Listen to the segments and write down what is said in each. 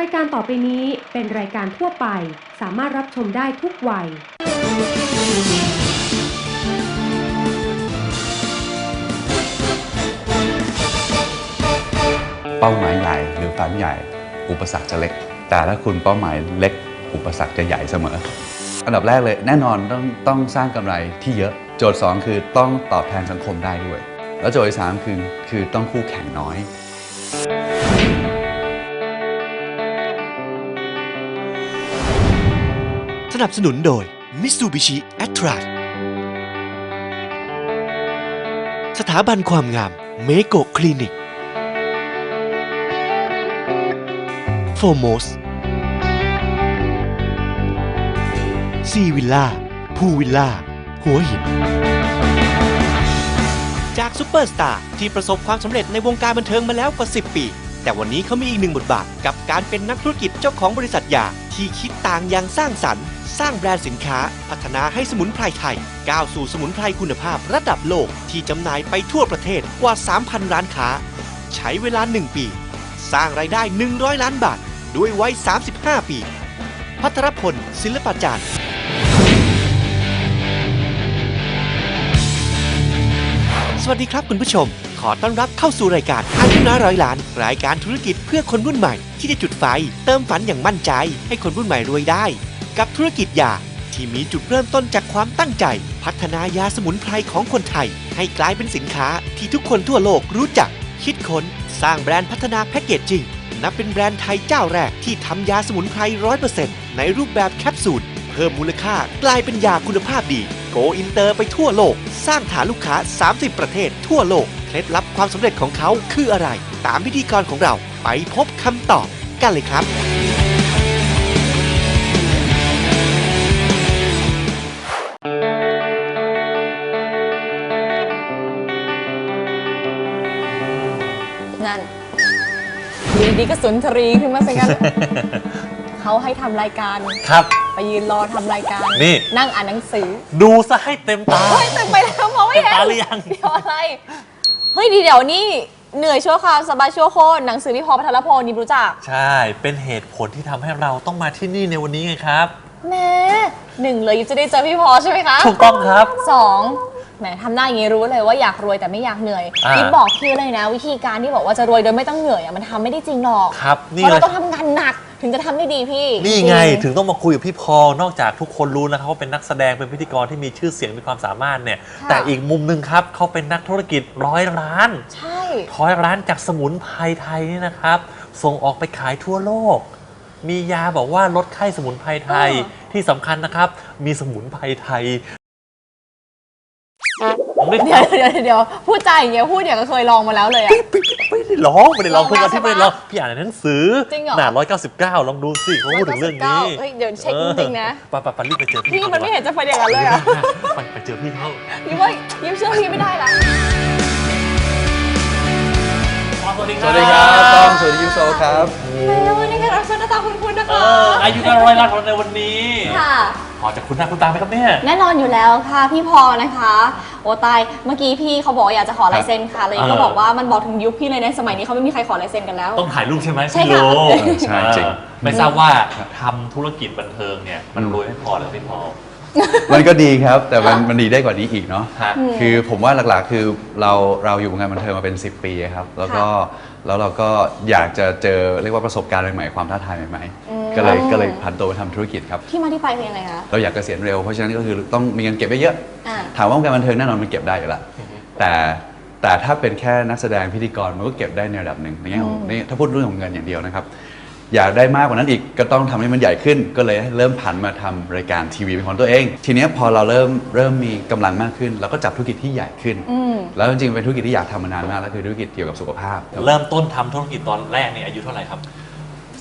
รายการต่อไปนี้เป็นรายการทั่วไป สามารถรับชมได้ทุกวัย เป้าหมายใหญ่หรือฝันใหญ่ อุปสรรคจะเล็ก แต่ถ้าคุณเป้าหมายเล็ก อุปสรรคจะใหญ่เสมอ อันดับแรกเลยแน่นอนต้องต้องสร้างกำไรที่เยอะ โจทย์ 2 คือต้องตอบแทนสังคมได้ด้วย แล้วโจทย์ที่สามคือคือต้องคู่แข่งน้อย สนับสนุนโดย Mitsubishi a t r a สถาบันความงามเมโกคลินิกโฟโมสซีวิลล่าพูวิลล่า หัวหิน จากซูเปอร์สตาร์ที่ประสบความสำเร็จในวงการบันเทิงมาแล้วกว่า 10 ปี แต่วันนี้เขามีอีกหนึ่งบทบาท กับการเป็นนักธุรกิจเจ้าของบริษัทยาที่คิดต่างอย่างสร้างสรรค์ สร้างแบรนด์สินค้า พัฒนาให้สมุนไพรไทย ก้าวสู่สมุนไพรคุณภาพระดับโลกที่จำหน่ายไปทั่วประเทศกว่า 3,000 ร้านค้า ใช้เวลา 1 ปี สร้างรายได้ 100 ล้านบาท ด้วยวัย 35 ปี พัทรพล ศิลปาจารย์สวัสดีครับคุณผู้ชม อต้อนรับเข้าสู่รายการอายุน้อยร้อยล้าน รายการธุรกิจเพื่อคนรุ่นใหม่ ที่จะจุดไฟ เติมฝันอย่างมั่นใจ ให้คนรุ่นใหม่รวยได้ กับธุรกิจยาที่มีจุดเริ่มต้นจากความตั้งใจ พัฒนายาสมุนไพรของคนไทย ให้กลายเป็นสินค้าที่ทุกคนทั่วโลกรู้จัก คิดค้น สร้างแบรนด์พัฒนาแพ็กเกจจิ้งนับเป็นแบรนด์ไทยเจ้าแรกที่ทำยาสมุนไพรร้อยเปอร์เซ็นต์ในรูปแบบแคปซูลเพิ่มมูลค่ากลายเป็นยาคุณภาพดี โกอินเตอร์ไปทั่วโลก สร้างฐานลูกค้า 30 ประเทศทั่วโลก เคล็ดลับความสำเร็จของเขาคืออะไร ตามพิธีกรของเราไปพบคำตอบกันเลยครับ นั่นอยู่ดีๆก็สุนทรีขึ้นมาซะงั้น เขาให้ทำรายการ ครับ ไปยืนรอทำรายการนี่ นั่งอ่านหนังสือดูซะให้เต็มตา เฮ้ยแต่ไปแล้วมองไม่เห็นตาหรือยัง เดี๋ยวอะไรเฮ้ยดีเดี๋ยวนี่เหนื่อยชั่วคราวสบายชั่วโคตรหนังสือพี่พอพัทรพลนี่รู้จักใช่ เป็นเหตุผลที่ทำให้เราต้องมาที่นี่ในวันนี้ไงครับ แหม่หนึ่งเลยจะได้เจอพี่พอใช่ไหมคะถูกต้องครับ สองแหมทำหน้าอย่างนี้รู้เลยว่าอยากรวยแต่ไม่อยากเหนื่อยอ่านี่บอกพี่เลยนะ วิธีการที่บอกว่าจะรวยโดยไม่ต้องเหนื่อยอะมันทำไม่ได้จริงหรอกครับ เพนี่ราะเลเราย ต้องทำงานหนัก ถึงจะทำได้ดีพี่นี่ไงจริถึงต้องมาคุยกับพี่พอลนอกจากทุกคนรู้นะครับว่าเป็นนักแสดงเป็นพิธีกรที่มีชื่อเสียงมีความสามารถเนี่ยค่ะแต่อีกมุมหนึ่งครับเขาเป็นนักธุรกิจร้อยล้าน ใช่ ร้อยล้านจากสมุนไพรไทยนี่นะครับ ส่งออกไปขายทั่วโลก มียาบอกว่าลดไข้สมุนไพรไทยที่สำคัญนะครับ มีสมุนไพรไทยผม ไม่เดี๋ยวเดี๋ยวเดี๋ยวพูดใจาอย่างเงี้ยพูดอย่างก็เคยลองมาแล้วเลยอะ ไม่ได้ร้องไม่ได้ร้องลองเพื่อนได้ที่ไม่ได้ใช่ปะร้องพี่อ่านในหนังสือจริงเหรอ หน้าร้อยเก้าสิบเก้าลองดูสิเขาพูดถึงเรื่องนี้199เฮ้ยเดี๋ยวเช็คจริงๆนะปะปะปะรีบไปเจอพี่พี่ขามันไม่ดีกว่าเห็นจะเป็นอย่างนั้นเลยอะไปไปเจอพี่เขายิ้มว่ายิ้มเชื่อพี่ไม่ได้ละ สวัสดีสวัสดีครับต้องสวัสดียูโซครับ แล้ววันนี้แขกรับเชิญหน้าตาคุ้นๆนะเอคะออายุการร้อยล้านของเราในวันนี้ ค่ะ พอจะคุ้นหน้าคุ้นตาไหมครับเนี่ย แน่นอนอยู่แล้วค่ะพี่พอนะคะ โอตายเมื่อกี้พี่เขาบอกว่าอยากจะขอลายเซ็นค่ะเลยก็เออ บอกว่ามันบอกถึงยุคพี่เลยในสมัยนี้เขาไม่มีใครขอลายเซ็นกันแล้ว ต้องถ่ายรูปใช่ไหมใช่พี่ค่ะโลเออใช่จริงเออไม่ทราบว่าทำธุรกิจบันเทิงเนี่ยมันรวยไม่พอหรือไม่พอมันก็ดีครับ แต่มันมันดีได้กว่านี้อีกเนาะ ฮะ คือผมว่าหลักๆ คือเราเราอยู่วงการบันเทิงมาเป็น 10 ปีครับ แล้วก็ แล้วเราก็อยากจะเจอเรียกว่าประสบการณ์ใหม่ๆความท้าทายใหม่อืม ๆก็เลยก็เลยผันตัวไปทำธุรกิจครับ ที่มาที่ไปคือยังไงคะ เราอยากเกษียณเร็วเพราะฉะนั้นก็คือต้องมีเงินเก็บไว้เยอะอ่าถามว่าวงการบันเทิงแน่นอนมันเก็บได้อยู่แล้วแต่แต่ถ้าเป็นแค่นักแสดงพิธีกรมันก็เก็บได้ในระดับหนึ่งในแง่ของนี่ถ้าพูดเรื่องของเงินอย่างเดียวนะครับ อยากได้มากกว่านั้นอีกก็ต้องทำให้มันใหญ่ขึ้น ก็เลยเริ่มผันมาทำรายการทีวีเป็นของตัวเอง ทีเนี้ยพอเราเริ่มเริ่มมีกำลังมากขึ้น เราก็จับธุรกิจที่ใหญ่ขึ้นอืมแล้วจริงๆเป็นธุรกิจที่อยากทำมานานมากแล้วคือธุรกิจเกี่ยวกับสุขภาพ เริ่มต้นทำธุรกิจตอนแรกเนี่ยอายุเท่าไหร่ครับ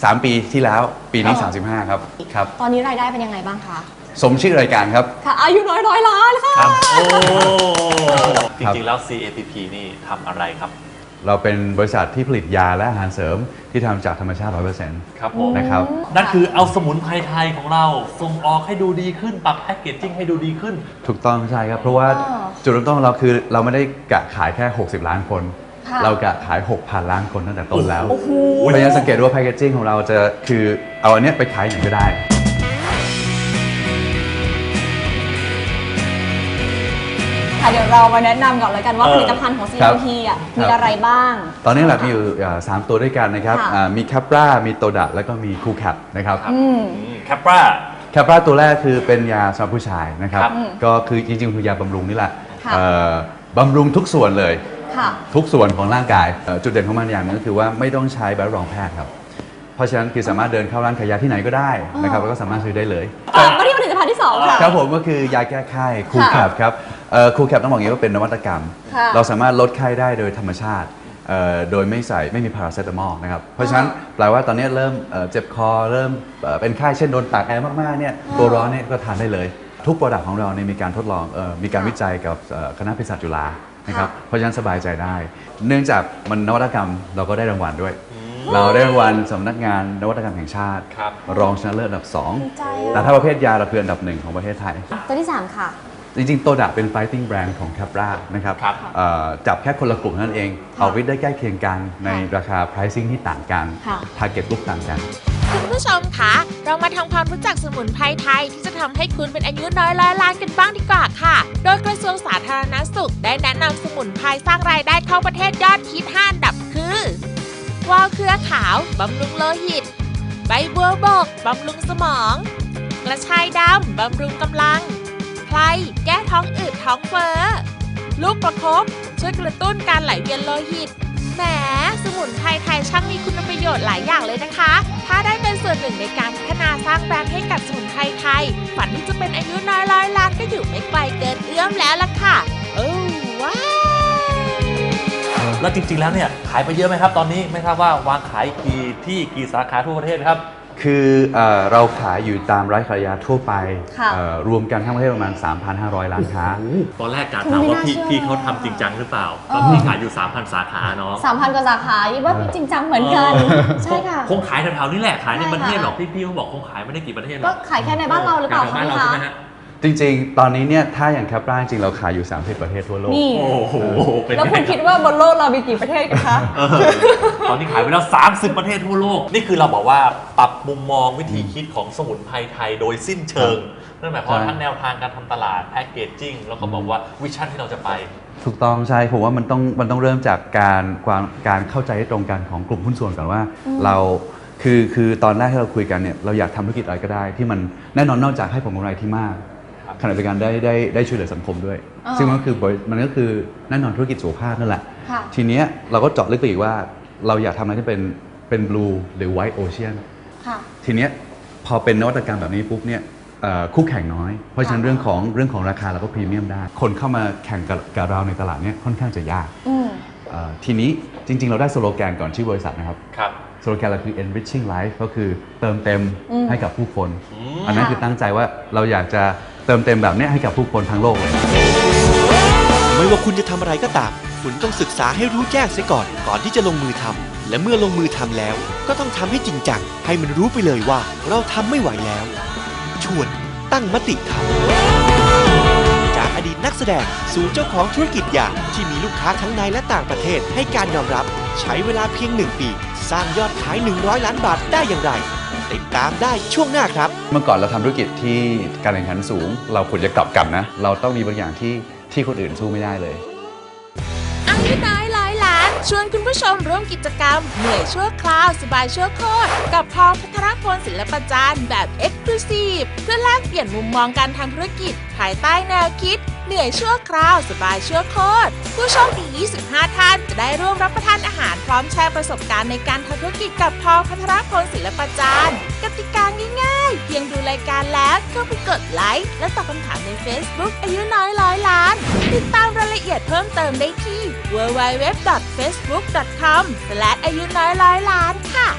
สามปีที่แล้วปีนี้อ๋อ35 ครับครับ ตอนนี้รายได้เป็นยังไงบ้างคะสมชื่อรายการครับค่ะอายุน้อยร้อยล้านค่ะครับโอ้จครับริงๆแล้ว CAPP นี่ทำอะไรครับ เราเป็นบริษัทที่ผลิตยาและอาหารเสริมที่ทำจากธรรมชาติ 100%ครับผม นะครับ นั่นคือเอาสมุนไพรไทยของเราส่งออกให้ดูดีขึ้นปรับแพ็กเกจจิ้งให้ดูดีขึ้น ถูกต้องใช่ครับ เพราะว่าอ๋อจุดเริ่มต้นของเราคือเราไม่ได้กะขายแค่ 60 ล้านคน ค่ะ เรากะขาย 6,000 ล้านคนตั้งแต่ต้นแล้ว โอ้โห เพราะฉะนั้นสังเกตว่าแพคเกจจิ้งของเราจะคือเอาอันเนี้ยไปขายไหนก็ได้ ค่ะ เดี๋ยวเรามาแนะนำก่อนเลยกันว่าเออผลิตภัณฑ์ของ ครับ CLT อะมีครับอะไรบ้าง ตอนนี้หลักมีอยู่เอ่อสามตัวด้วยกันนะครับค่ะ อ่ามีแคปรามีโตดะแล้วก็มีคูแคปนะครับ อืม แคปรา แคปราตัวแรกคือเป็นยาสำหรับผู้ชายนะครับ ครับ ก็คือจริงๆคือยาบำรุงนี่แหละค่ะ เอ่อบำรุงทุกส่วนเลย ค่ะ ทุกส่วนของร่างกายเอ่อจุดเด่นของมันอย่างหนึงก็คือว่าไม่ต้องใช้ใบรับรองแพทย์ครับ เพราะฉะนั้นคือสามารถเดินเข้าร้านขายยาที่ไหนก็ได้นะครับแล้วก็สามารถซื้อได้เลย ต่อมาที่ผลิตภัณฑ์ที่สองค่ะ ครับผมก็คือยาแก้ไข้คูแคปครับ คูแคปต้องบอกอย่างนี้ว่าเป็นนวัตกรรม ค่ะเราสามารถลดไข้ได้โดยธรรมชาติเอ่อโดยไม่ใส่ไม่มีพาราเซตามอลนะครับ เพราะฉะนั้นแปลว่าตอนนี้เริ่มเอ่อเจ็บคอเริ่มเอ่อเป็นไข้เช่นโดนตากแอร์มากๆเนี่ยตัวร้อนเนี่ยก็ทานได้เลย ทุกโปรดักต์ของเราเนี่ยมีการทดลองเอ่อมีการวิจัยกับเอ่อคณะเภสัชจุฬานะครับเพราะฉะนั้นสบายใจได้ เนื่องจากมันนวัตกรรมเราก็ได้รางวัลด้วย เราได้รางวัลสำนักงานนวัตกรรมแห่งชาติ ครับ รองชนะเลิศอันดับสองดีใจแต่อะถ้าประเภทยาเราคืออันดับหนึ่งของประเทศไทย ตัวที่สามค่ะ จริงๆโตดะเป็น fighting brand ของ Capra นะครับครับ เอ่อจับแค่คนละกลุ่มเท่านั้นเองค่ะเอาวิทย์ได้ใกล้เคียงกันในค่ะราคา pricing ที่ต่างกัน ค่ะ target group ต่างกัน คุณผู้ชมคะ เรามาทำความรู้จักสมุนไพรไทยที่จะทำให้คุณเป็นอายุน้อยร้อยล้านกันบ้างดีกว่าค่ะ โดยกระทรวงสาธารณสุขได้แนะนำสมุนไพรสร้างรายได้เข้าประเทศยอดฮิต5อันดับคือวอลเครือขาวบำรุงโลหิต ใบบัวบกบำรุงสมอง กระชายดำบำรุงกำลัง ไพรแก้ท้องอืดท้องเฟ้อ ลูกประคบช่วยกระตุ้นการไหลเวียนโลหิต แหม สมุนไพรไทยช่างมีคุณประโยชน์หลายอย่างเลยนะคะ ถ้าได้เป็นส่วนหนึ่งในการพัฒนาสร้างแบรนด์ให้กับสมุนไพรไทย ฝันที่จะเป็นอายุน้อยร้อยล้านก็อยู่ไม่ไกลเกินเอื้อมแล้วล่ะค่ะ โอ้ว้าวแล้วจริงๆ แล้วเนี่ยขายไปเยอะไหมครับ ตอนนี้ไม่ทราบว่าวางขายกี่ที่กี่สาขาทั่วประเทศครับ คือเอ่อเราขายอยู่ตามร้านขายยาทั่วไปค่ะ เอ่อรวมกันทั้งประเทศประมาณ 3,500ล้านค้า ตอนแรกกะถามว่าพี่ไม่น่าเชื่อพี่เขาทำจริงจังหรือเปล่าเออตอนพี่ขายอยู่ 3,000 สาขาเนาะ สามพันกว่าสาขาอีกว่าจริงจังเหมือนกัน ใช่ค่ะ คงขายแถวๆนี้แหละขายในใช่ประเทศค่ะหรอกพี่พี่เขาบอกคงขายไม่ได้กี่ประเทศหรก็อกขายแค่ในบ้านเราหรือเปล่าแถวๆบ้านเราคะใช่ไหมฮะจริงๆ ตอนนี้เนี่ยถ้าอย่าง Capra จริงๆเราขายอยู่ 30 ประเทศทั่วโลก นี่ โอ้โหเป็นแล้วคุณไงคิดว่าบนโลกเรามีกี่ประเทศกันคะ เออ ตอนนี้ขายไปแล้ว 30 ประเทศทั่วโลก นี่คือเราบอกว่าปรับมุมมองวิธีคิดของสมุนไพรไทยโดยสิ้นเชิงนั่นหมายความว่าใช่ทั้งแนวทางการทำตลาดแพคเกจจิ้งแล้วก็บอกว่าวิชั่นที่เราจะไป ถูกต้องใช่ผมว่ามันต้องมันต้องเริ่มจากการความการเข้าใจให้ตรงกันของกลุ่มหุ้นส่วนก่อนว่าเราคือคือตอนแรกที่เราคุยกันเนี่ยเราอยากทำธุรกิจอะไรก็ได้ ที่มันแน่นอนนอกจากให้ผลกำไรที่มากครับขณะเดียวกันได้ได้ได้ช่วยเหลือสังคมด้วยอ่าซึ่งมันก็คือบริมันก็คือแน่นอนธุรกิจสุขภาพนั่นแหละค่ะทีเนี้ยเราก็เจาะลึกไปอีกว่า เราอยากทำอะไรที่เป็นเป็น blue หรือ white ocean ค่ะ ทีเนี้ยพอเป็นนวัตกรรมแบบนี้ปุ๊บเนี่ยเอ่อคู่แข่งน้อย เพราะฉะนั้นค่ะ เรื่องของเรื่องของราคาเราก็พรีเมียมได้ คนเข้ามาแข่งกับกับเราในตลาดเนี่ยค่อนข้างจะยากอืมเอ่อทีนี้จริง ๆ เราได้สโลแกนก่อนชื่อบริษัทนะครับ ครับ สโลแกนเราคือ enriching life ก็คือเติมเต็มอืมให้กับผู้คน อืม อันนั้นคือตั้งใจว่าเราอยากจะเติมเต็มแบบเนี้ยให้กับผู้คนทั้งโลกเลย ไม่ว่าคุณจะทำอะไรก็ตาม คุณต้องศึกษาให้รู้แจ้งเสียก่อน ก่อนที่จะลงมือทำและเมื่อลงมือทำแล้ว ก็ต้องทำให้จริงจังให้มันรู้ไปเลยว่าเราทำไม่ไหวแล้ว ชวนตั้งมติทำจากอดีตนักแสดงสู่เจ้าของธุรกิจยาที่มีลูกค้าทั้งในและต่างประเทศให้การยอมรับ ใช้เวลาเพียงหนึ่งปี สร้างยอดขาย 100 ล้านบาทได้อย่างไรติดตามได้ช่วงหน้าครับ เมื่อก่อนเราทำธุรกิจที่การแข่งขันสูง เราควรจะกลับกันนะ เราต้องมีบางอย่างที่ที่คนอื่นสู้ไม่ได้เลยายุน้อยร้อยล้าน ชวนคุณผู้ชมร่วมกิจกรรม เหนื่อยชั่วคราว สบายชั่วโคตร กับพอพัทรพลศิลปจารย์แบบ e x c l u s i v e เพื่อแลกเปลี่ยนมุมมองการทำธุรกิจ ภายใต้แนวคิด เหนื่อยชั่วคราว สบายชั่วโคตร ผู้โชคดี 25 ท่าน จะได้ร่วมรับประทานอาหารพร้อมแชร์ประสบการณ์ในการทำธุรกิจกับพอพัทรพลศิลปจารย์ กติกาง่ายๆเพียง รายการแล้วก็ไปกดไลค์และตอบคำถามใน Facebook อายุน้อยร้อยล้าน ติดตามรายละเอียดเพิ่มเติมได้ที่ www.facebook.com และอายุน้อยร้อยล้านค่ะ